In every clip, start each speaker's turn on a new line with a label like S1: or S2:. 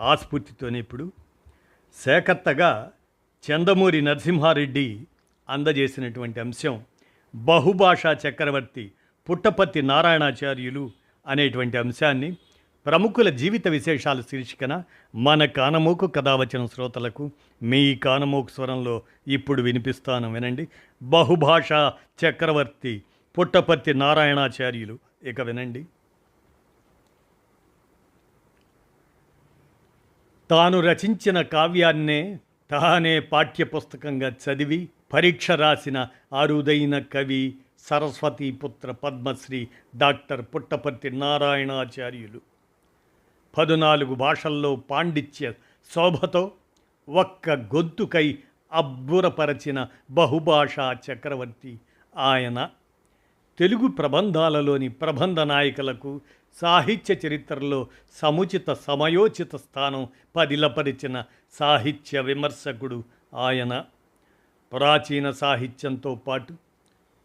S1: ఆస్ఫూర్తితోనే ఇప్పుడు సేకర్తగా చందమూరి నరసింహారెడ్డి అందజేసినటువంటి అంశం బహుభాషా చక్రవర్తి పుట్టపర్తి నారాయణాచార్యులు అనేటువంటి అంశాన్ని ప్రముఖుల జీవిత విశేషాలు శీర్షికన మన కానమోకు కథావచన శ్రోతలకు మీ కానమోకు స్వరంలో ఇప్పుడు వినిపిస్తాను వినండి. బహుభాషా చక్రవర్తి పుట్టపర్తి నారాయణాచార్యులు ఇక వినండి. తాను రచించిన కావ్యాన్నే తానే పాఠ్యపుస్తకంగా చదివి పరీక్ష రాసిన అరుదైన కవి సరస్వతీపుత్ర పద్మశ్రీ డాక్టర్ పుట్టపర్తి నారాయణాచార్యులు. పదునాలుగు భాషల్లో పాండిత్య శోభతో ఒక్క గొంతుకై అబ్బురపరచిన బహుభాషా చక్రవర్తి ఆయన. తెలుగు ప్రబంధాలలోని ప్రబంధ నాయకులకు సాహిత్య చరిత్రలో సముచిత సమయోచిత స్థానం పదిలపరిచిన సాహిత్య విమర్శకుడు ఆయన. ప్రాచీన సాహిత్యంతో పాటు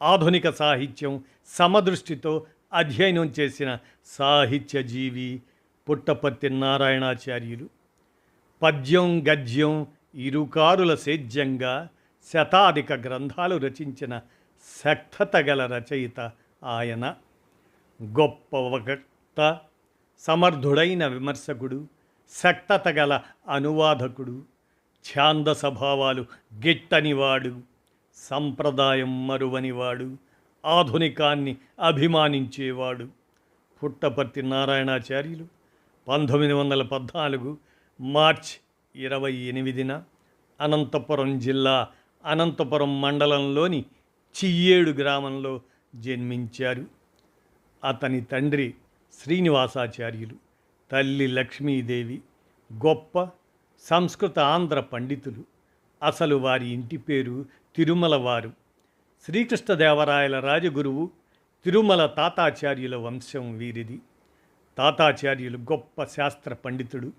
S1: ఆధునిక సాహిత్యం సమదృష్టితో అధ్యయనం చేసిన సాహిత్య జీవి పుట్టపర్తి నారాయణాచార్యులు. పద్యం గద్యం ఇరుకారుల సేద్యంగా శతాధిక గ్రంథాలు రచించిన శక్తత గల రచయిత ఆయన గొప్ప వక్త సమర్థుడైన విమర్శకుడు శక్తత గల అనువాదకుడు ఛాంద స్వభావాలు గిట్టనివాడు సంప్రదాయం మరువనివాడు ఆధునికాన్ని అభిమానించేవాడు. పుట్టపర్తి నారాయణాచార్యులు పంతొమ్మిది వందల పద్నాలుగు మార్చ్ ఇరవై ఎనిమిదిన అనంతపురం జిల్లా అనంతపురం మండలంలోని చియ్యేడు గ్రామంలో జన్మించారు. అతని తండ్రి శ్రీనివాసాచార్యులు తల్లి లక్ష్మీదేవి గొప్ప సంస్కృత ఆంధ్ర పండితులు. అసలు వారి ఇంటి పేరు తిరుమలవారు. శ్రీకృష్ణదేవరాయల రాజగురువు తిరుమల తాతాచార్యుల వంశం వీరిది. తాతాచార్యులు గొప్ప శాస్త్ర పండితుడు.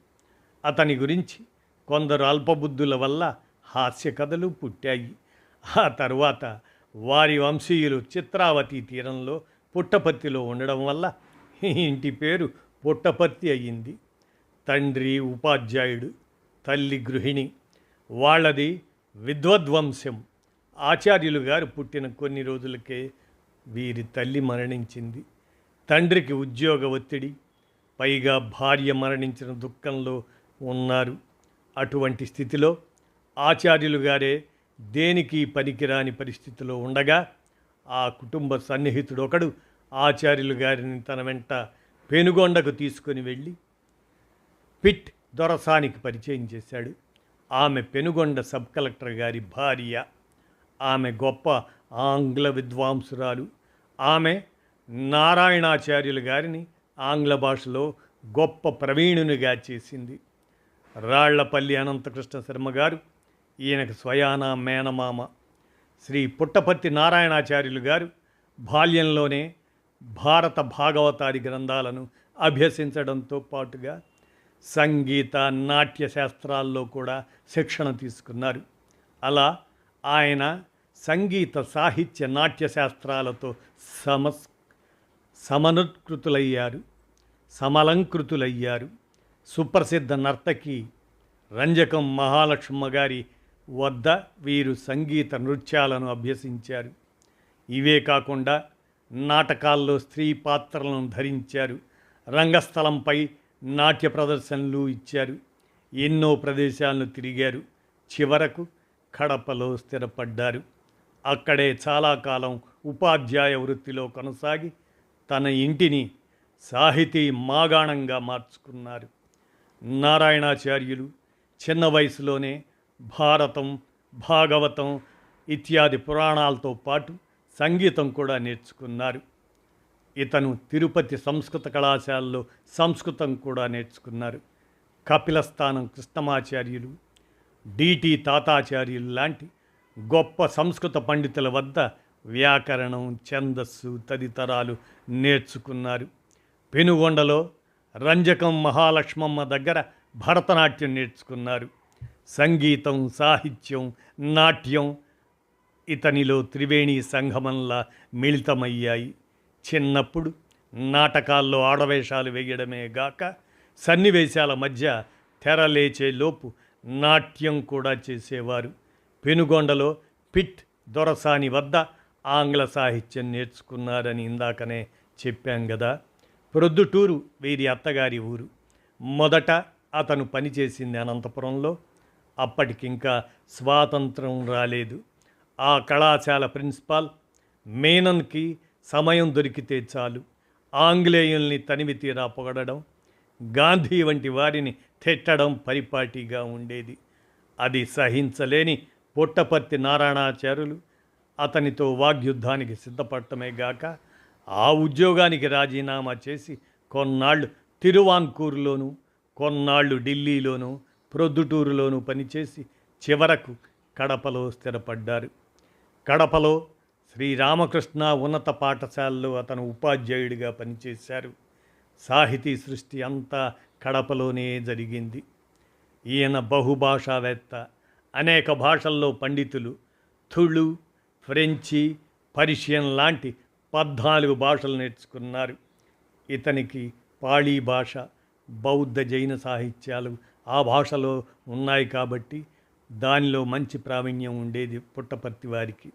S1: అతని గురించి కొందరు అల్పబుద్ధుల వల్ల హాస్య కథలు పుట్టాయి. ఆ తరువాత వారి వంశీయులు చిత్రావతి తీరంలో పుట్టపర్తిలో ఉండడం వల్ల ఇంటి పేరు పుట్టపర్తి అయ్యింది. తండ్రి ఉపాధ్యాయుడు తల్లి గృహిణి వాళ్ళది విద్వద్వంశం. ఆచార్యులు గారు పుట్టిన కొన్ని రోజులకే వీరి తల్లి మరణించింది. తండ్రికి ఉద్యోగ ఒత్తిడి పైగా భార్య మరణించిన దుఃఖంలో ఉన్నారు. అటువంటి స్థితిలో ఆచార్యులు గారే దేనికి పనికిరాని పరిస్థితిలో ఉండగా ఆ కుటుంబ సన్నిహితుడు ఒకడు ఆచార్యులు గారిని తన వెంట పెనుగొండకు తీసుకొని వెళ్ళి పిట్ దొరసానికి పరిచయం చేశాడు. ఆమె పెనుగొండ సబ్ కలెక్టర్ గారి భార్య ఆమె గొప్ప ఆంగ్ల విద్వాంసురాలు ఆమె నారాయణాచార్యులు గారిని ఆంగ్ల భాషలో గొప్ప ప్రవీణునిగా చేసింది. రాళ్ళపల్లి అనంతకృష్ణ శర్మ గారు ఈయనకు స్వయాన మేనమామ శ్రీ పుట్టపర్తి నారాయణాచార్యులు గారు బాల్యంలోనే భారత భాగవతాది గ్రంథాలను అభ్యసించడంతో పాటుగా సంగీత నాట్య శాస్త్రాల్లో కూడా శిక్షణ తీసుకున్నారు. అలా ఆయన సంగీత సాహిత్య నాట్య శాస్త్రాలతో సమస్ సమనుకృతులయ్యారు సమలంకృతులయ్యారు. సుప్రసిద్ధ నర్తకి రంజకం మహాలక్ష్మ గారి వద్ద వీరు సంగీత నృత్యాలను అభ్యసించారు. ఇవే కాకుండా నాటకాల్లో స్త్రీ పాత్రలను ధరించారు. రంగస్థలంపై నాట్య ప్రదర్శనలు ఇచ్చారు. ఎన్నో ప్రదేశాలను తిరిగారు. చివరకు కడపలో స్థిరపడ్డారు. అక్కడే చాలా కాలం ఉపాధ్యాయ వృత్తిలో కొనసాగి తన ఇంటిని సాహితీ మాగాణంగా మార్చుకున్నారు. నారాయణాచార్యులు చిన్న వయసులోనే భారతం భాగవతం ఇత్యాది పురాణాలతో పాటు సంగీతం కూడా నేర్చుకున్నారు. ఇతను తిరుపతి సంస్కృత కళాశాలలో సంస్కృతం కూడా నేర్చుకున్నారు. కపిలస్థానం కృష్ణమాచార్యులు డిటి తాతాచార్యులు లాంటి గొప్ప సంస్కృత పండితుల వద్ద వ్యాకరణం ఛందస్సు తదితరాలు నేర్చుకున్నారు. పెనుగొండలో రంజకం మహాలక్ష్మమ్మ దగ్గర భరతనాట్యం నేర్చుకున్నారు. సంగీతం సాహిత్యం నాట్యం ఇతనిలో త్రివేణి సంగమంలా మిళితమయ్యాయి. చిన్నప్పుడు నాటకాల్లో ఆడవేషాలు వేయడమే గాక సన్నివేశాల మధ్య తెరలేచేలోపు నాట్యం కూడా చేసేవారు. పెనుగొండలో పిట్ దొరసాని వద్ద ఆంగ్ల సాహిత్యం నేర్చుకున్నారని ఇందాకనే చెప్పాం కదా ప్రొద్దుటూరు వీరి అత్తగారి ఊరు. మొదట అతను పనిచేసింది అనంతపురంలో. అప్పటికింకా స్వాతంత్రం రాలేదు. ఆ కళాశాల ప్రిన్సిపాల్ మేనన్కి సమయం దొరికితే చాలు. ఆంగ్లేయుల్ని తనివి తీరా పొగడడం గాంధీ వంటి వారిని తిట్టడం పరిపాటిగా ఉండేది. అది సహించలేని పుట్టపర్తి నారాయణాచార్యులు అతనితో వాగ్యుద్ధానికి సిద్ధపడటమే గాక ఆ ఉద్యోగానికి రాజీనామా చేసి కొన్నాళ్ళు తిరువాన్కూరులోను కొన్నాళ్ళు ఢిల్లీలోను ప్రొద్దుటూరులోనూ పనిచేసి చివరకు కడపలో స్థిరపడ్డారు. కడపలో శ్రీరామకృష్ణ ఉన్నత పాఠశాలలో అతను ఉపాధ్యాయుడిగా పనిచేశారు. సాహితీ సృష్టి అంతా కడపలోనే జరిగింది. ఈయన బహుభాషావేత్త అనేక భాషల్లో పండితులు తుళు ఫ్రెంచి పర్షియన్ లాంటి పద్నాలుగు భాషలు నేర్చుకున్నారు. ఇతనికి పాళీ భాష బౌద్ధ జైన సాహిత్యాలు ఆ భాషలో ఉన్నాయి కాబట్టి దానిలో మంచి ప్రావీణ్యం ఉండేది పుట్టపర్తి వారికి.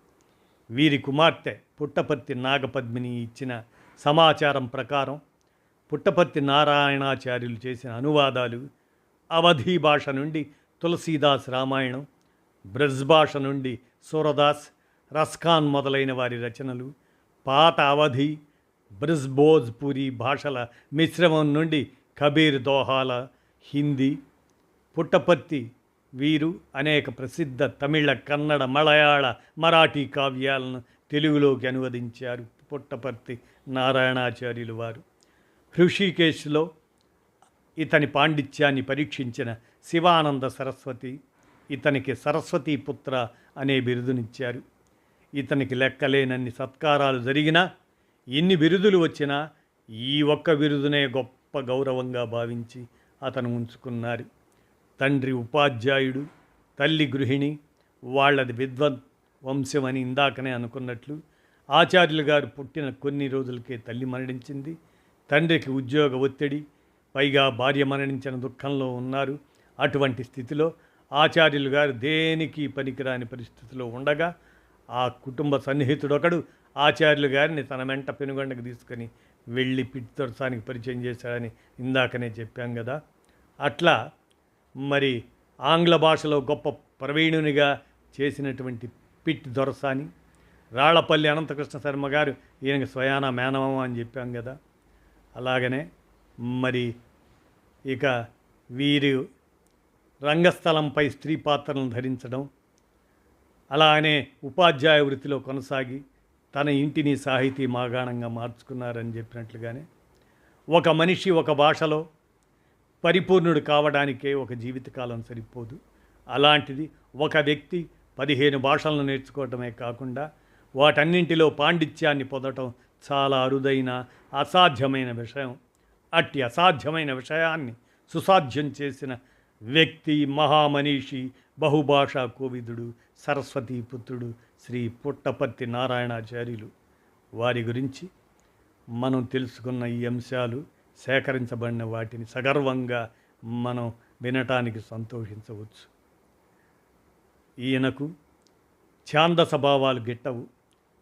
S1: వీరి కుమార్తె పుట్టపర్తి నాగపద్మిని ఇచ్చిన సమాచారం ప్రకారం పుట్టపర్తి నారాయణాచార్యులు చేసిన అనువాదాలు అవధి భాష నుండి తులసీదాస్ రామాయణం బ్రజ్ భాష నుండి సూరదాస్ రస్ఖాన్ మొదలైన వారి రచనలు పాత అవధి బ్రిజ్బోజ్పురి భాషల మిశ్రమం నుండి కబీర్ దోహాల హిందీ పుట్టపర్తి వీరు అనేక ప్రసిద్ధ తమిళ కన్నడ మలయాళ మరాఠీ కావ్యాలను తెలుగులోకి అనువదించారు. పుట్టపర్తి నారాయణాచార్యులు వారు. హృషికేశ్లో ఇతని పాండిత్యాన్ని పరీక్షించిన శివానంద సరస్వతి ఇతనికి సరస్వతి పుత్ర అనే బిరుదునిచ్చారు. ఇతనికి లెక్కలేనన్ని సత్కారాలు జరిగినా ఎన్ని బిరుదులు వచ్చినా ఈ ఒక్క బిరుదునే గొప్ప గౌరవంగా భావించి అతను ఉంచుకున్నారు. తండ్రి ఉపాధ్యాయుడు తల్లి గృహిణి వాళ్ళది విద్వత్ వంశం అని ఇందాకనే అనుకున్నట్లు ఆచార్యులు గారు పుట్టిన కొన్ని రోజులకే తల్లి మరణించింది. తండ్రికి ఉద్యోగ ఒత్తిడి పైగా భార్య మరణించిన దుఃఖంలో ఉన్నారు. అటువంటి స్థితిలో ఆచార్యులు గారు దేనికి పనికిరాని పరిస్థితిలో ఉండగా ఆ కుటుంబ సన్నిహితుడొకడు ఆచార్యులు గారిని తన వెంట పెనుగొండకు తీసుకొని వెళ్ళి పిట్టొరసానికి పరిచయం చేశాడని ఇందాకనే చెప్పాం కదా అట్లా మరి ఆంగ్ల భాషలో గొప్ప ప్రవీణునిగా చేసినటువంటి పిట్ దొరసాని రాళ్ళపల్లి అనంతకృష్ణ శర్మ గారు ఈయనకి స్వయాన మేనమం అని చెప్పాం కదా. అలాగనే మరి ఇక వీరు రంగస్థలంపై స్త్రీ పాత్రలను ధరించడం అలానే ఉపాధ్యాయ వృత్తిలో కొనసాగి తన ఇంటిని సాహితీ మాగాణంగా మార్చుకున్నారని చెప్పినట్లుగానే ఒక మనిషి ఒక భాషలో పరిపూర్ణుడు కావడానికే ఒక జీవితకాలం సరిపోదు. అలాంటిది ఒక వ్యక్తి పదిహేను భాషలను నేర్చుకోవటమే కాకుండా వాటన్నింటిలో పాండిత్యాన్ని పొందటం చాలా అరుదైన అసాధ్యమైన విషయం. అట్టి అసాధ్యమైన విషయాన్ని సుసాధ్యం చేసిన వ్యక్తి మహామనీషి బహుభాషా కోవిదుడు సరస్వతీపుత్రుడు శ్రీ పుట్టపర్తి నారాయణాచార్యులు. వారి గురించి మనం తెలుసుకున్న ఈ అంశాలు సేకరించబడిన వాటిని సగర్వంగా మనం వినటానికి సంతోషించవచ్చు. ఈయనకు ఛాంద స్వభావాలు గిట్టవు.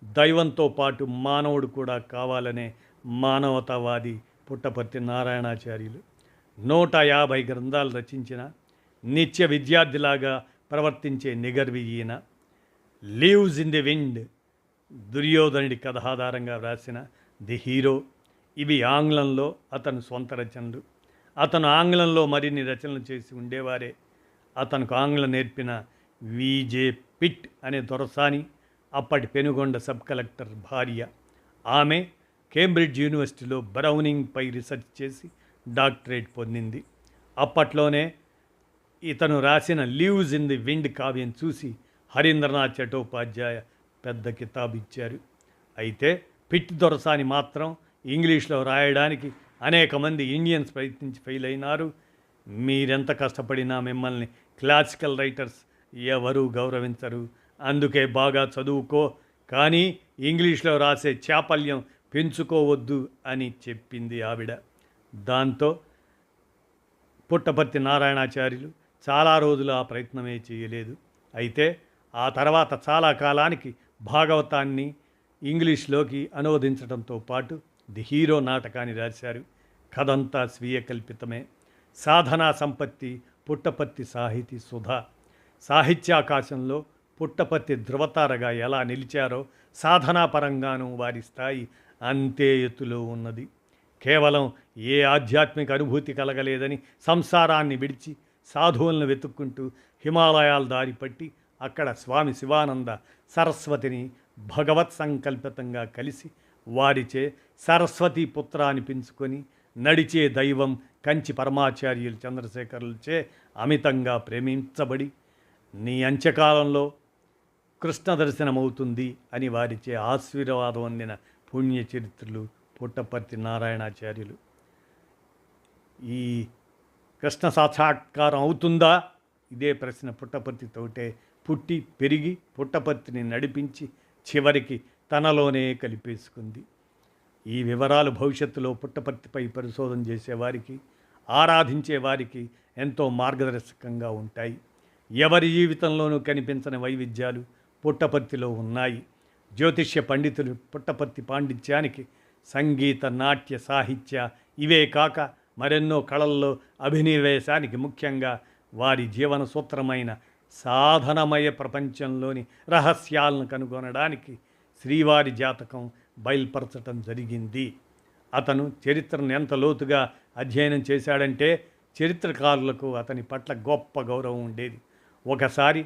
S1: దైవంతో పాటు మానవుడు కూడా కావాలనే మానవతావాది పుట్టపర్తి నారాయణాచార్యులు నూట యాభై గ్రంథాలు రచించిన నిత్య విద్యార్థిలాగా ప్రవర్తించే నిగర్వి ఈయన లీవ్స్ ఇన్ ది విండ్ దుర్యోధనుడి కథ ఆధారంగా వ్రాసిన ది హీరో ఇవి ఆంగ్లంలో అతను సొంత రచనలు. అతను ఆంగ్లంలో మరిన్ని రచనలు చేసి ఉండేవారే. అతనికి ఆంగ్లం నేర్పిన విజే పిట్ అనే దొరసాని అప్పటి పెనుగొండ సబ్ కలెక్టర్ భార్య. ఆమె కేంబ్రిడ్జ్ యూనివర్సిటీలో బ్రౌనింగ్పై రీసెర్చ్ చేసి డాక్టరేట్ పొందింది. అప్పట్లోనే ఇతను రాసిన లీవ్స్ ఇన్ ది విండ్ కావ్యం చూసి హరీంద్రనాథ్ చటోపాధ్యాయ పెద్ద కితాబు ఇచ్చారు అయితే పిట్ దొరసాని మాత్రం ఇంగ్లీష్లో రాయడానికి అనేక మంది ఇండియన్స్ ప్రయత్నించి ఫెయిల్ అయినారు. మీరెంత కష్టపడినా మిమ్మల్ని క్లాసికల్ రైటర్స్ ఎవరూ గౌరవించరు. అందుకే బాగా చదువుకో కానీ ఇంగ్లీష్లో రాసే చాపల్యం పెంచుకోవద్దు అని చెప్పింది ఆవిడ. దాంతో పుట్టపర్తి నారాయణాచార్యులు చాలా రోజులు ఆ ప్రయత్నమే చేయలేదు. అయితే ఆ తర్వాత చాలా కాలానికి భాగవతాన్ని ఇంగ్లీష్లోకి అనువదించడంతో పాటు ది హీరో నాటకాన్ని రాశారు. కథంతా స్వీయ కల్పితమే సాధనా సంపత్తి పుట్టపర్తి సాహితీ సుధా. సాహిత్యాకాశంలో పుట్టపర్తి ధృవతారగా ఎలా నిలిచారో సాధనాపరంగానూ వారి స్థాయి అంతే ఎత్తులో ఉన్నది. కేవలం ఏ ఆధ్యాత్మిక అనుభూతి కలగలేదని సంసారాన్ని విడిచి సాధువులను వెతుక్కుంటూ హిమాలయాల దారి పట్టి అక్కడ స్వామి శివానంద సరస్వతిని భగవత్ సంకల్పితంగా కలిసి వారిచే సరస్వతి పుత్ర అనిపించుకొని నడిచే దైవం కంచి పరమాచార్యులు చంద్రశేఖరులచే అమితంగా ప్రేమించబడి నీ అంత్యకాలంలో కృష్ణ దర్శనమవుతుంది అని వారిచే ఆశీర్వాదం అందిన పుణ్య చరిత్రలు పుట్టపర్తి నారాయణాచార్యులు. ఈ కృష్ణ సాక్షాత్కారం అవుతుందా? ఇదే ప్రశ్న పుట్టపర్తితోటే పుట్టి పెరిగి పుట్టపర్తిని నడిపించి చివరికి తనలోనే కలిపేసుకుంది. ఈ వివరాలు భవిష్యత్తులో పుట్టపర్తిపై పరిశోధన చేసేవారికి ఆరాధించే వారికి ఎంతో మార్గదర్శకంగా ఉంటాయి. ఎవరి జీవితంలోనూ కనిపించని వైవిధ్యాలు పుట్టపర్తిలో ఉన్నాయి. జ్యోతిష్య పండితులు పుట్టపర్తి పాండిత్యానికి సంగీత నాట్య సాహిత్య ఇవే కాక మరెన్నో కళల్లో అభినివేశానికి ముఖ్యంగా వారి జీవన సూత్రమైన సాధనమయ ప్రపంచంలోని రహస్యాలను కనుగొనడానికి శ్రీవారి జాతకం బయలుపరచటం జరిగింది. అతను చరిత్రను ఎంత లోతుగా అధ్యయనం చేశాడంటే చరిత్రకారులకు అతని పట్ల గొప్ప గౌరవం ఉండేది. ఒకసారి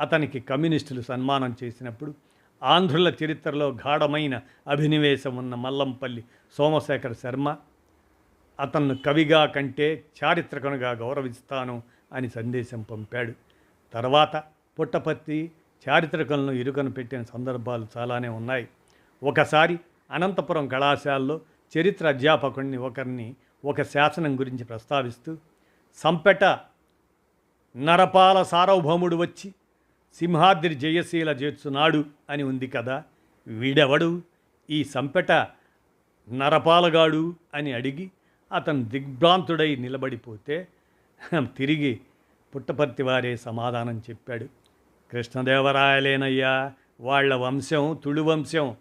S1: అతనికి కమ్యూనిస్టులు సన్మానం చేసినప్పుడు ఆంధ్రుల చరిత్రలో గాఢమైన అభినివేశం ఉన్న మల్లంపల్లి సోమశేఖర శర్మ అతన్ను కవిగా కంటే చారిత్రకునిగా గౌరవిస్తాను అని సందేశం పంపాడు. తర్వాత పుట్టపర్తి చారిత్రకంలో ఇరుకను పెట్టిన సందర్భాలు చాలానే ఉన్నాయి. ఒకసారి అనంతపురం కళాశాలలో చరిత్ర అధ్యాపకుడిని ఒకరిని ఒక శాసనం గురించి ప్రస్తావిస్తూ సంపెట నరపాల సార్వభౌముడు వచ్చి సింహాద్రి జయశీల చేర్చున్నాడు అని ఉంది కదా వీడెవడు? ఈ సంపెట నరపాలగాడు అని అడిగి అతను దిగ్భ్రాంతుడై నిలబడిపోతే తిరిగి పుట్టపర్తి వారే సమాధానం చెప్పాడు. కృష్ణదేవరాయలేనయ్యా వాళ్ళ వంశం తుళు వంశం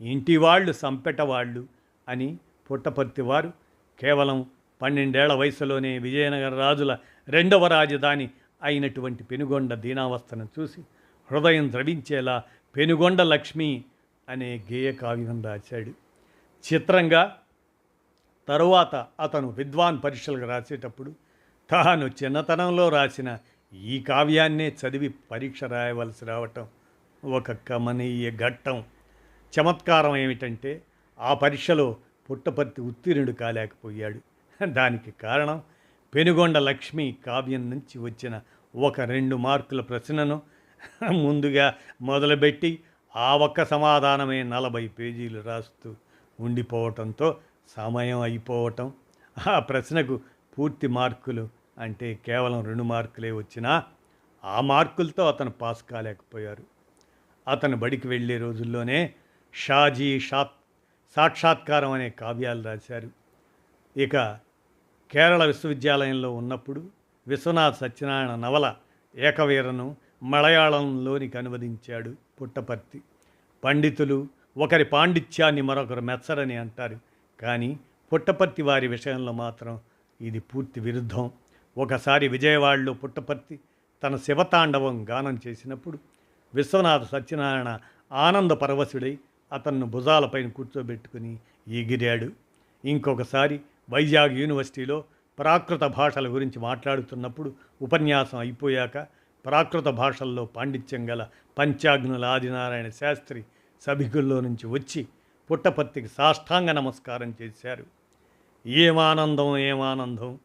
S1: ఇంటి వాళ్ళు సంపెటవాళ్ళు అని పుట్టపర్తి వారు కేవలం పన్నెండేళ్ళ వయసులోనే విజయనగర రాజుల రెండవ రాజధాని అయినటువంటి పెనుగొండ దీనావస్థను చూసి హృదయం ద్రవించేలా పెనుగొండ లక్ష్మి అనే గేయ కావ్యం రాశాడు. చిత్రంగా తరువాత అతను విద్వాన్ పరీక్షలకు రాసేటప్పుడు తాను చిన్నతనంలో రాసిన ఈ కావ్యాన్నే చదివి పరీక్ష రాయవలసి రావటం ఒక కమనీయ ఘట్టం. చమత్కారం ఏమిటంటే ఆ పరీక్షలో పుట్టపర్తి ఉత్తీర్ణుడు కాలేకపోయాడు. దానికి కారణం పెనుగొండ లక్ష్మి కావ్యం నుంచి వచ్చిన ఒక రెండు మార్కుల ప్రశ్నను ముందుగా మొదలుపెట్టి ఆ ఒక్క సమాధానమే నలభై పేజీలు రాస్తూ ఉండిపోవటంతో సమయం అయిపోవటం. ఆ ప్రశ్నకు పూర్తి మార్కులు అంటే కేవలం రెండు మార్కులే వచ్చినా ఆ మార్కులతో అతను పాస్ కాలేకపోయారు. అతను బడికి వెళ్ళే రోజుల్లోనే షాజీ షాత్ సాక్షాత్కారం అనే కావ్యాలు రాశారు. ఇక కేరళ విశ్వవిద్యాలయంలో ఉన్నప్పుడు విశ్వనాథ్ సత్యనారాయణ నవల ఏకవీరను మలయాళంలోనికి అనువదించాడు పుట్టపర్తి. పండితులు ఒకరి పాండిత్యాన్ని మరొకరు మెచ్చరని అంటారు. కానీ పుట్టపర్తి వారి విషయంలో మాత్రం ఇది పూర్తి విరుద్ధం. ఒకసారి విజయవాడలో పుట్టపర్తి తన శివతాండవం గానం చేసినప్పుడు విశ్వనాథ సత్యనారాయణ ఆనంద పరవశుడై అతన్ను భుజాలపైన కూర్చోబెట్టుకుని ఎగిరాడు. ఇంకొకసారి వైజాగ్ యూనివర్సిటీలో ప్రాకృత భాషల గురించి మాట్లాడుతున్నప్పుడు ఉపన్యాసం అయిపోయాక ప్రాకృత భాషల్లో పాండిత్యం గల పంచాగ్నుల ఆదినారాయణ శాస్త్రి సభికుల్లో నుంచి వచ్చి పుట్టపర్తికి సాష్టాంగ నమస్కారం చేశారు. ఏమానందం ఏమానందం?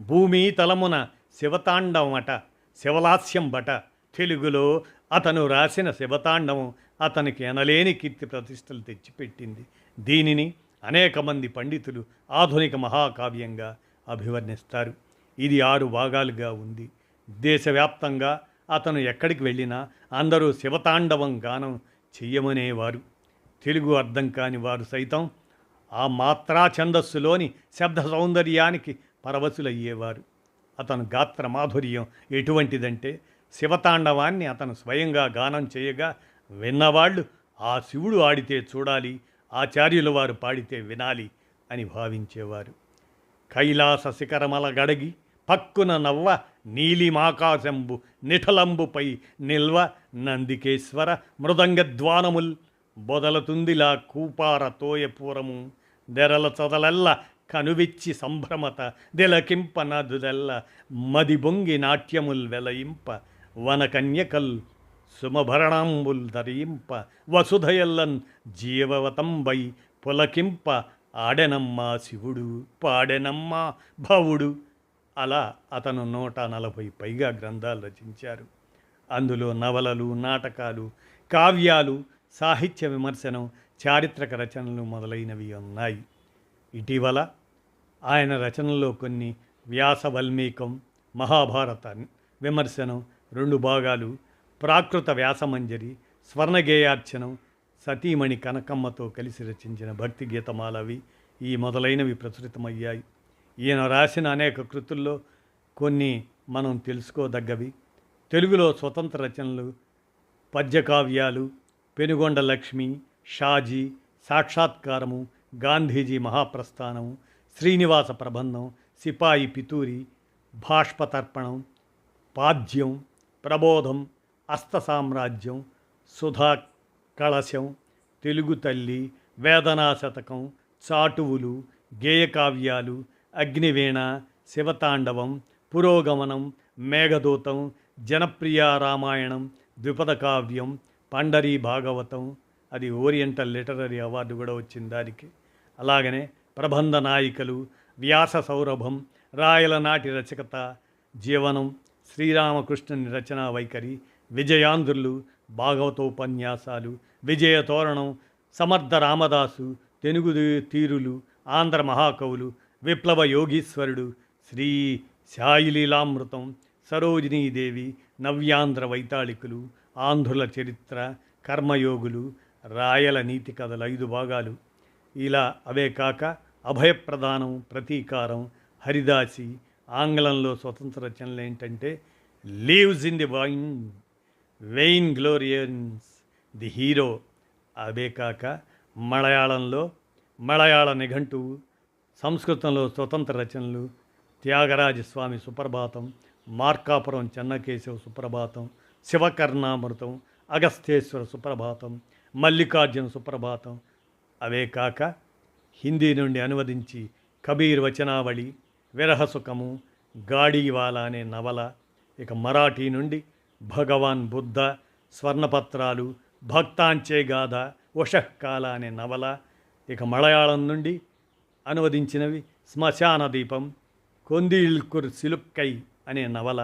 S1: భూమి తలమున శివతాండవమట శివలాస్యం బట తెలుగులో అతను రాసిన శివతాండవం అతనికి ఎనలేని కీర్తి ప్రతిష్టలు తెచ్చిపెట్టింది. దీనిని అనేక మంది పండితులు ఆధునిక మహాకావ్యంగా అభివర్ణిస్తారు. ఇది ఆరు భాగాలుగా ఉంది. దేశవ్యాప్తంగా అతను ఎక్కడికి వెళ్ళినా అందరూ శివతాండవం గానం చెయ్యమనేవారు. తెలుగు అర్థం కాని వారు సైతం ఆ మాత్రా ఛందస్సులోని శబ్ద సౌందర్యానికి పరవశులయ్యేవారు. అతను గాత్ర మాధుర్యం ఎటువంటిదంటే శివతాండవాన్ని అతను స్వయంగా గానం చేయగా విన్నవాళ్ళు ఆ శివుడు ఆడితే చూడాలి ఆచార్యుల వారు పాడితే వినాలి అని భావించేవారు. కైలాస శిఖరమల గడగి పక్కున నవ్వ నీలిమాకాశంబు నిఠలంబుపై నిల్వ నందికేశ్వర మృదంగద్వానముల్ బొదలతుందిలా కూపార తోయపూరము. దెరల చదలెల్ల కనువిచ్చి సంభ్రమత దిలకింప నదుదెల్ల మది బొంగి నాట్యముల్ వెలయింప వనకన్యకల్ సుమభరణాంబుల్ ధరింప వసుధయల్లన్ జీవవతంబై పులకింప ఆడెనమ్మా శివుడు పాడెనమ్మా భవుడు అలా అతను నూట నలభై పైగా గ్రంథాలు రచించారు. అందులో నవలలు నాటకాలు కావ్యాలు సాహిత్య విమర్శనం చారిత్రక రచనలు మొదలైనవి ఉన్నాయి. ఇటీవల ఆయన రచనల్లో కొన్ని వ్యాస వల్మీకం మహాభారత విమర్శనం రెండు భాగాలు ప్రాకృత వ్యాసమంజరి స్వర్ణగేయార్చనం సతీమణి కనకమ్మతో కలిసి రచించిన భక్తి గీతమాలవి ఈ మొదలైనవి ప్రచురితమయ్యాయి. ఈయన రాసిన అనేక కృతుల్లో కొన్ని మనం తెలుసుకోదగ్గవి. తెలుగులో స్వతంత్ర రచనలు పద్యకావ్యాలు పెనుగొండ లక్ష్మి షాజీ సాక్షాత్కారము గాంధీజీ మహాప్రస్థానము శ్రీనివాస ప్రబంధం సిపాయి పితూరి భాష్పతర్పణం పాద్యం ప్రబోధం అస్త సామ్రాజ్యం సుధా కళశం తెలుగు తల్లి వేదనా శతకం చాటువులు గేయకావ్యాలు అగ్నివీణ శివతాండవం పురోగమనం మేఘదూతం జనప్రియ రామాయణం ద్విపద కావ్యం పండరీ భాగవతం అది ఓరియంటల్ లిటరరీ అవార్డు కూడా వచ్చింది దానికి. అలాగనే ప్రబంధ నాయికలు వ్యాస సౌరభం రాయల నాటి రచకత జీవనం శ్రీరామకృష్ణుని రచనా వైఖరి విజయాంధ్రులు భాగవతోపన్యాసాలు విజయ తోరణం సమర్థ రామదాసు తెనుగు తీరులు ఆంధ్ర మహాకవులు విప్లవ యోగీశ్వరుడు శ్రీ శాయిలీలామృతం సరోజినీదేవి నవ్యాంధ్ర వైతాళికులు ఆంధ్రుల చరిత్ర కర్మయోగులు రాయల నీతి కథలు ఐదు భాగాలు. ఇలా అవే కాక అభయప్రదానం ప్రతీకారం హరిదాసి ఆంగ్లంలో స్వతంత్ర రచనలు ఏంటంటే leaves in the vine vein గ్లోరియన్స్ the hero అవే కాక మలయాళంలో మలయాళ నిఘంటువు సంస్కృతంలో స్వతంత్ర రచనలు త్యాగరాజస్వామి సుప్రభాతం మార్కాపురం చెన్నకేశవ సుప్రభాతం శివకర్ణామృతం అగస్తేశ్వర సుప్రభాతం మల్లికార్జున సుప్రభాతం అవే కాక హిందీ నుండి అనువదించి కబీర్ వచనావళి విరహసుఖము గాడీవాలా అనే నవల ఇక మరాఠీ నుండి భగవాన్ బుద్ధ స్వర్ణపత్రాలు భక్తాంచే గాథ ఉషఃకాల అనే నవల ఇక మలయాళం నుండి అనువదించినవి శ్మశాన దీపం కొందిల్కుర్ సిలుక్కై అనే నవల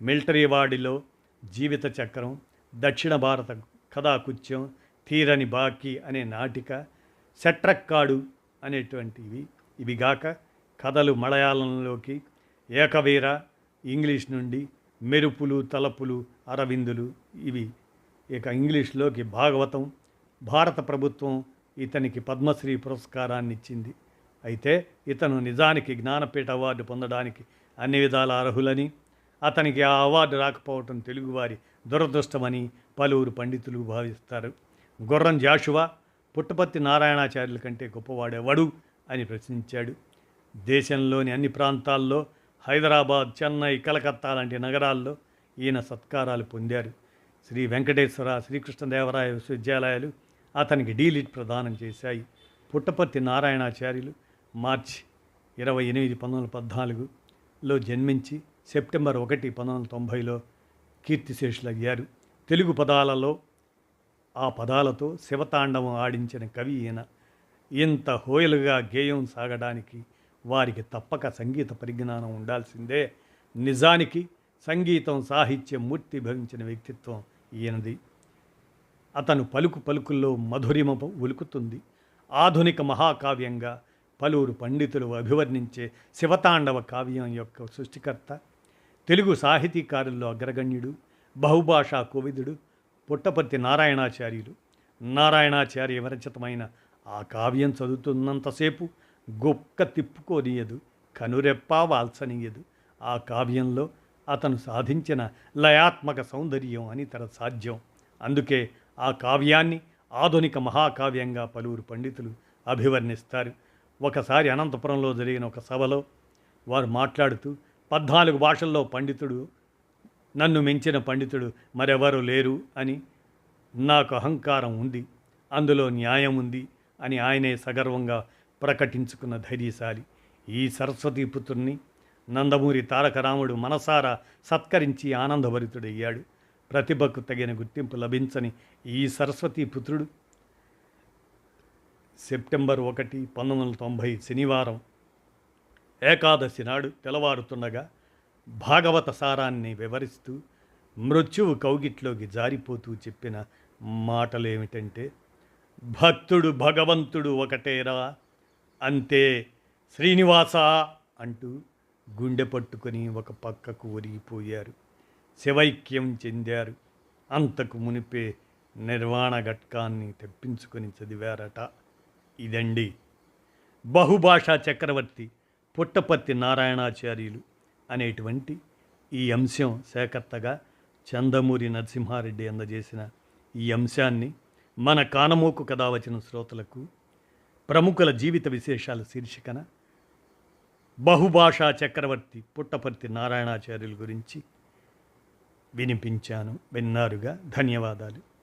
S1: మిలిటరీ వాడిలో జీవిత చక్రం దక్షిణ భారత కథాకుత్యం తీరని బాకీ అనే నాటిక సెట్రక్కాడు అనేటువంటివి. ఇవి గాక కథలు మలయాళంలోకి ఏకవీర ఇంగ్లీష్ నుండి మెరుపులు తలపులు అరవిందులు ఇవి. ఇక ఇంగ్లీష్లోకి భాగవతం భారత ప్రభుత్వం ఇతనికి పద్మశ్రీ పురస్కారాన్ని ఇచ్చింది అయితే ఇతను నిజానికి జ్ఞానపీఠ అవార్డు పొందడానికి అన్ని విధాల అర్హులని అతనికి ఆ అవార్డు రాకపోవటం తెలుగువారి దురదృష్టమని పలువురు పండితులు భావిస్తారు. గుర్రం జాషువా పుట్టపర్తి నారాయణాచార్యుల కంటే గొప్పవాడేవాడు అని ప్రశ్నించాడు. దేశంలోని అన్ని ప్రాంతాల్లో హైదరాబాద్ చెన్నై కలకత్తా లాంటి నగరాల్లో ఈయన సత్కారాలు పొందారు. శ్రీ వెంకటేశ్వర శ్రీకృష్ణదేవరాయ విశ్వవిద్యాలయాలు అతనికి డీలిట్ ప్రదానం చేశాయి. పుట్టపర్తి నారాయణాచార్యులు మార్చి ఇరవై ఎనిమిది పంతొమ్మిది వందల పద్నాలుగులో జన్మించి సెప్టెంబర్ ఒకటి పంతొమ్మిది వందల తొంభైలో కీర్తిశేషులయ్యారు. తెలుగు పదాలలో ఆ పదాలతో శివతాండవం ఆడించిన కవి ఈయన. ఇంత హోయలుగా గేయం సాగడానికి వారికి తప్పక సంగీత పరిజ్ఞానం ఉండాల్సిందే. నిజానికి సంగీతం సాహిత్యం మూర్తి భవించిన వ్యక్తిత్వం ఈయనది. అతను పలుకు పలుకుల్లో మధురిమ ఒలుకుతుంది ఆధునిక మహాకావ్యంగా పలువురు పండితులు అభివర్ణించే శివతాండవ కావ్యం యొక్క సృష్టికర్త. తెలుగు సాహితీకారుల్లో అగ్రగణ్యుడు బహుభాషా కోవిదుడు పుట్టపర్తి నారాయణాచార్యులు. నారాయణాచార్య విరచితమైన ఆ కావ్యం చదువుతున్నంతసేపు గొక్క తిప్పుకోనీయదు కనురెప్పా వాల్చనీయదు. ఆ కావ్యంలో అతను సాధించిన లయాత్మక సౌందర్యం అని తన సాధ్యం. అందుకే ఆ కావ్యాన్ని ఆధునిక మహాకావ్యంగా పలువురు పండితులు అభివర్ణిస్తారు. ఒకసారి అనంతపురంలో జరిగిన ఒక సభలో వారు మాట్లాడుతూ పద్నాలుగు భాషల్లో పండితుడు నన్ను మించిన పండితుడు మరెవరు లేరు అని. నాకు అహంకారం ఉంది అందులో న్యాయం ఉంది అని ఆయనే సగర్వంగా ప్రకటించుకున్న ధైర్యశాలి. ఈ సరస్వతీపుత్రుణ్ణి నందమూరి తారక రాముడు మనసారా సత్కరించి ఆనందభరితుడయ్యాడు. ప్రతిభకు తగిన గుర్తింపు లభించని ఈ సరస్వతీపుత్రుడు సెప్టెంబర్ ఒకటి పంతొమ్మిది వందల తొంభై శనివారం ఏకాదశి నాడు తెల్లవారుతుండగా భాగవత సారాన్ని వివరిస్తూ మృత్యువు కౌగిట్లోకి జారిపోతూ చెప్పిన మాటలేమిటంటే భక్తుడు భగవంతుడు ఒకటేరా అంతే శ్రీనివాస అంటూ గుండె పట్టుకొని ఒక పక్కకు ఒరిగిపోయారు. శివైక్యం చెందారు. అంతకు మునిపే నిర్వాణ ఘట్కాన్ని తెప్పించుకొని చదివారట. ఇదండి. బహుభాషా చక్రవర్తి పుట్టపర్తి నారాయణాచార్యులు. అనేటువంటి ఈ అంశం సేకర్తగా చందమూరి నరసింహారెడ్డి అందజేసిన ఈ అంశాన్ని మన కానమోకు కథ వచ్చిన శ్రోతలకు ప్రముఖుల జీవిత విశేషాల శీర్షికన బహుభాషా చక్రవర్తి పుట్టపర్తి నారాయణాచార్యుల గురించి వినిపించాను. విన్నారుగా. ధన్యవాదాలు.